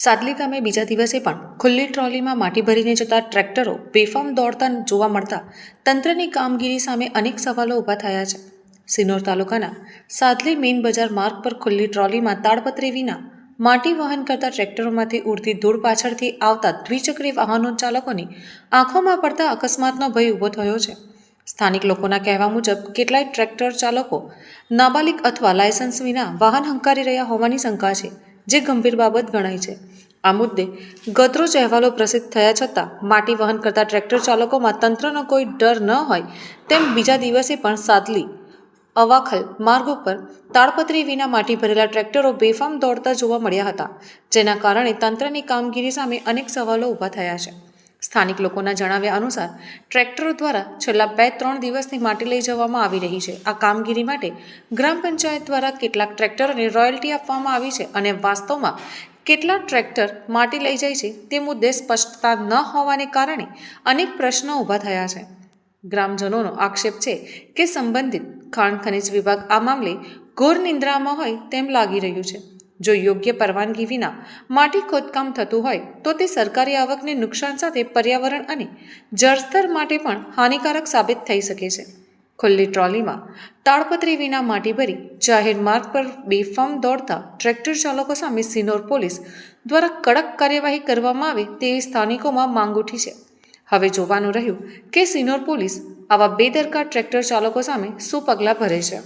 સાદલી ગામે બીજા દિવસે પણ ખુલ્લી ટ્રોલીમાં માટી ભરીને જતા ટ્રેક્ટરો બેફામ દોડતા જોવા મળતા તંત્રની કામગીરી સામે અનેક સવાલો ઊભા થયા છે. સિનોર તાલુકાના સાદલી મેઇન બજાર માર્ગ પર ખુલ્લી ટ્રોલીમાં તાડપત્રી વિના માટી વહન કરતા ટ્રેક્ટરોમાંથી ઉડતી ધૂળ પાછળથી આવતા દ્વિચક્રી વાહનો ચાલકોની આંખોમાં પડતા અકસ્માતનો ભય ઊભો થયો છે. સ્થાનિક લોકોના કહેવા મુજબ, કેટલાય ટ્રેક્ટર ચાલકો નાબાલિક અથવા લાયસન્સ વિના વાહન હંકારી રહ્યા હોવાની શંકા છે. જે ગંભીર બાબત ગણાય છે. આ મુદ્દે ગતરોજ અહેવાલો પ્રસિદ્ધ થયા છતાં માટી વહન કરતા ટ્રેક્ટર ચાલકોમાં તંત્રનો કોઈ ડર ન હોય તેમ બીજા દિવસે પણ સાદલી, અવાખલ માર્ગ ઉપર તાડપત્રી વિના માટી ભરેલા ટ્રેક્ટરો બેફામ દોડતા જોવા મળ્યા હતા, જેના કારણે તંત્રની કામગીરી સામે અનેક સવાલો ઊભા થયા છે. સ્થાનિક લોકોના જણાવ્યા અનુસાર, ટ્રેક્ટરો દ્વારા છેલ્લા બે ત્રણ દિવસથી માટી લઈ જવામાં આવી રહી છે. આ કામગીરી માટે ગ્રામ પંચાયત દ્વારા કેટલાક ટ્રેક્ટરોને રોયલ્ટી આપવામાં આવી છે અને વાસ્તવમાં કેટલા ટ્રેક્ટર માટી લઈ જાય છે તે મુદ્દે સ્પષ્ટતા ન હોવાને કારણે અનેક પ્રશ્નો ઊભા થયા છે. ગ્રામજનોનો આક્ષેપ છે કે સંબંધિત ખાણ ખનિજ વિભાગ આ મામલે ઘોર નિંદ્રામાં હોય તેમ લાગી રહ્યું છે. જો યોગ્ય પરવાનગી વિના માટી ખોદકામ થતું હોય, તો તે સરકારી આવકને નુકસાન સાથે પર્યાવરણ અને જળસ્તર માટે પણ હાનિકારક સાબિત થઈ શકે છે. ખુલ્લી ટ્રોલીમાં તાડપત્રી વિના માટી ભરી જાહેર માર્ગ પર બેફામ દોડતા ટ્રેક્ટર ચાલકો સામે સિનોર પોલીસ દ્વારા કડક કાર્યવાહી કરવામાં આવે તેવી સ્થાનિકોમાં માંગ ઉઠી છે. હવે જોવાનું રહ્યું કે સિનોર પોલીસ આવા બેદરકાર ટ્રેક્ટર ચાલકો સામે શું પગલાં ભરે છે.